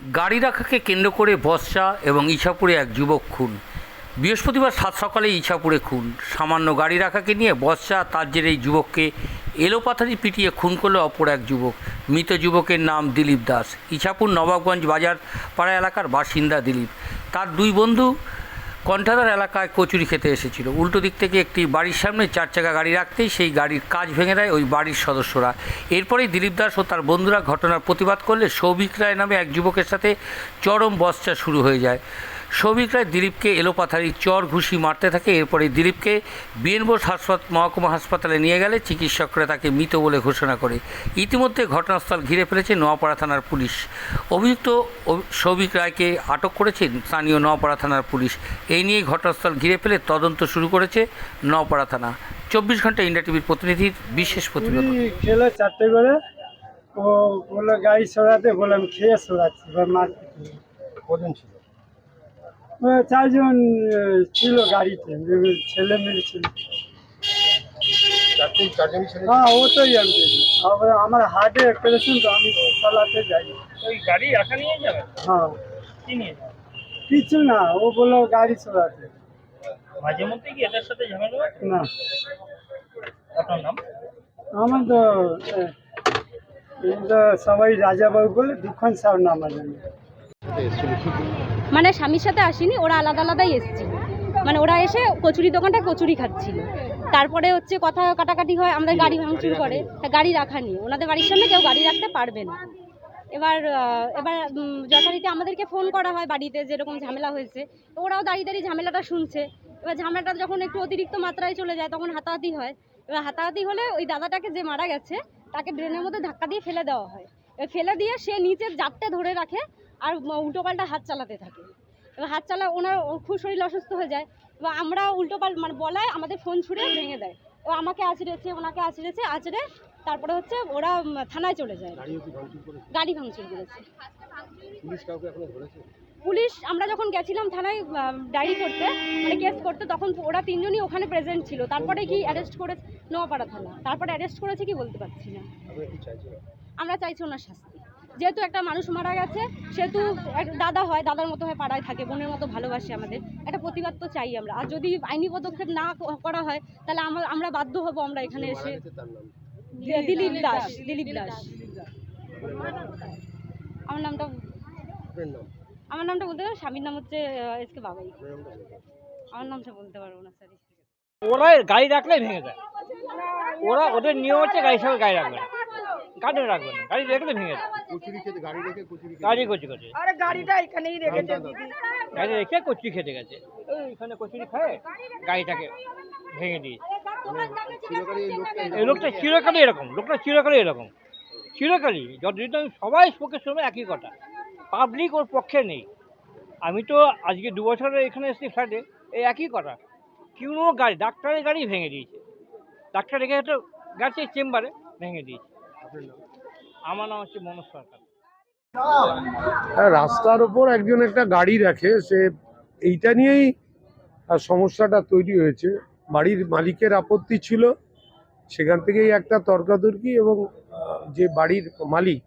গাড়ি রাখাকে কেন্দ্র করে বর্ষা এবং ইছাপুরে এক যুবক খুন। বৃহস্পতিবার সাত সকালে ইছাপুরে খুন। সামান্য গাড়ি রাখাকে নিয়ে বর্ষা তার জেরে এই যুবককে এলোপাথারি পিটিয়ে খুন করল অপর এক যুবক। মৃত যুবকের নাম দিলীপ দাস। ইছাপুর নবাবগঞ্জ বাজার পাড়া এলাকার বাসিন্দা দিলীপ। তার দুই বন্ধু কণ্ঠাদার এলাকায় কচুরি খেতে এসেছিল। উল্টো দিক থেকে একটি বাড়ির সামনে চার চাকা গাড়ি রাখতেই সেই গাড়ির কাজ ভেঙে দেয় ওই বাড়ির সদস্যরা। এরপরেই দিলীপ দাস ও তার বন্ধুরা ঘটনার প্রতিবাদ করলে সৌভিক রায় নামে এক যুবকের সাথে চরম বস্তা শুরু হয়ে যায়। সৌভিক রায় দিলীপকে এলোপাথারি চর ঘুষি মারতে থাকে এরপরে দিলীপকে বিএনবোস হাসপাত মহকুমা হাসপাতালে নিয়ে গেলে চিকিৎসকরা তাকে মৃত বলে ঘোষণা করে। ইতিমধ্যে ঘটনাস্থল ঘিরে ফেলেছে নোয়াপাড়া থানার পুলিশ। অভিযুক্ত সৌভিক রায়কে আটক করেছেন স্থানীয় নোয়াপাড়া থানার পুলিশ। এই নিয়ে ঘটনাস্থল ঘিরে ফেলে তদন্ত শুরু করেছে নোয়াপাড়া থানা। চব্বিশ ঘণ্টা ইন্ডিয়া টিভির প্রতিনিধির বিশেষ প্রতিবেদন। পুরি চারটে করে ও বলল গাড়ি সরাতে বললাম খেয়ে সরাচ্ছি। কজন ছিল? চারজন ছিল গাড়িতে ছেলে মেয়ে ছিল। হ্যাঁ ও তো জানতে আবার আমার হার্টে অপারেশন তো আমি চালাতে যাই। ওই গাড়ি রাখা নিয়ে যাবে? হ্যাঁ। কি নিয়ে কিছু না ও বলল গাড়ি সরাতে মাঝে মধ্যে কি এদের সাথে ঝামেলা হয়? না। আপনার নাম? আমার তো সবাই রাজাবাবু বলে দুখান সার নাম কি মানে স্বামীর সাথে আসেনি ওরা আলাদা আলাদাই এসেছিল। মানে ওরা এসে কচুরি দোকানটা কচুরি খাচ্ছিল। তারপরে হচ্ছে কথা কাটাকাটি হয় আমাদের গাড়ি ভাঙচুর করে গাড়ি রাখা নিয়ে। ওনাদের বাড়ির সামনে কেউ গাড়ি রাখতে পারবে না। এবার এবার যথারীতি আমাদেরকে ফোন করা হয় বাড়িতে যেরকম ঝামেলা হয়েছে। ওরাও দাঁড়িয়ে দাঁড়িয়ে ঝামেলাটা শুনছে। এবার ঝামেলাটা যখন একটু অতিরিক্ত মাত্রায় চলে যায় তখন হাতাহাতি হয়। এবার হাতাহাতি হলে ওই দাদাটাকে যে মারা গেছে তাকে ড্রেনের মধ্যে ধাক্কা দিয়ে ফেলে দেওয়া হয়। এবার ফেলে দিয়ে সে নিচের জাপটে ধরে রাখে আর উল্টো পাল্টা হাত চালাতে থাকে। এবার হাত চালা ওনার ও খুব শরীর অসুস্থ হয়ে যায়। এবার আমরা উল্টো পাল মানে বলায় আমাদের ফোন ছুঁড়ে ভেঙে দেয়। ও আমাকে আছড়েছে ওনাকে আছড়েছে আছড়ে তারপরে হচ্ছে ওরা থানায় চলে যায়। করেছে? গাড়ি ভাঙচুর করেছে। পুলিশ আমরা যখন গেছিলাম থানায় ডায়েরি করতে মানে কেস করতে তখন ওরা তিনজনই ওখানে প্রেজেন্ট ছিল। তারপরে কি অ্যারেস্ট করে নোয়াপাড়া থানা। তারপরে অ্যারেস্ট করেছে কি বলতে পারছি না। আমরা চাইছি ওনার শাস্তি। যেহেতু একটা মানুষ মারা গেছে সেহেতু দাদা হয় দাদার মতো হয় পাড়ায় থাকে বোনের মতো ভালোবাসে আমাদের। একটা প্রতিবাদ তো চাই আমরা। আর যদি আইনি পদক্ষেপ না করা হয় তাহলে আমরা আমরা বাধ্য হব আমরা এখানে এসে। দিলীপ দাস। দিলীপ দাস। আমার নামটা আমার নামটা বলতে পারব স্বামীর নাম হচ্ছে এস কে বাবাই। আমার নামটা বলতে পারব না স্যার ওরা গাড়ি রাখলে ভেঙে দেয় ওরা ওদের নিয়ম হচ্ছে গাড়ির সঙ্গে গাড়ি রাখবে। না গাড়ি রাখবে না গাড়ি ভেঙে কচুরি খেতে গাড়ি রেখে কচুরি খেতে। গাড়ি কচি কচি আরে গাড়িটা এখানেই রেখেছে গাড়ি রেখে কচুরি খেতে গেছে। এই এখানে কচুরি খায় গাড়িটাকে ভেঙে দিয়েছে এই লোকটা চিরকালই এরকম লোকটা চিরকালই এরকম। চিরকালই যতদিন আমি সবাই পক্ষে শুনবে একই কথা। পাবলিক ওর পক্ষে নেই। আমি তো আজকে দু বছর এখানে এসেছি ফ্ল্যাটে এই একই কথা। কোনো গাড়ি ডাক্তারের গাড়ি ভেঙে দিয়েছে। ডাক্তার রেখে তো গেছে চেম্বারে ভেঙে দিয়েছে। আমার নাম হচ্ছে মনোজ সরকার। হ্যাঁ, রাস্তার ওপর একজন একটা গাড়ি রাখে সে এইটা নিয়েই সমস্যাটা তৈরি হয়েছে। বাড়ির মালিকের আপত্তি ছিল সেখান থেকেই একটা তর্কাতর্কি এবং যে বাড়ির মালিক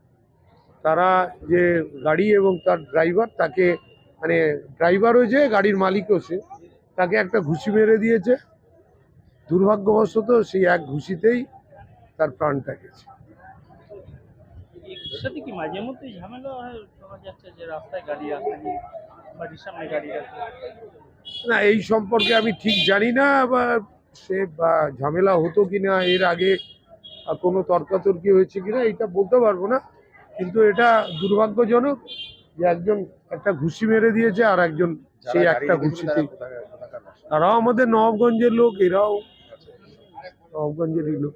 তারা যে গাড়ি এবং তার ড্রাইভার তাকে মানে ড্রাইভারও যে গাড়ির মালিকও সে তাকে একটা ঘুষি মেরে দিয়েছে। দুর্ভাগ্যবশত সেই এক ঘুষিতেই তার প্রাণটা গেছে। সাথে কি মাঝে মধ্যে ঝামেলা হয়? শোনা যাচ্ছে যে রাস্তায় গাড়ি নিয়ে বাড়ির সামনে গাড়ি রাখা না এই সম্পর্কে আমি ঠিক জানি না বা সে বা ঝামেলা হতো কিনা এর আগে কোনো তর্কাতর্কি হয়েছে কিনা এটা বলতে পারব না। কিন্তু এটা দুর্ভাগ্যজনক যে একজন একটা ঘুষি মেরে দিয়েছে আর একজন সেই একটা ঘুষিতে? তারাও আমাদের নবাবগঞ্জের লোক এরাও নবাবগঞ্জেরই লোক।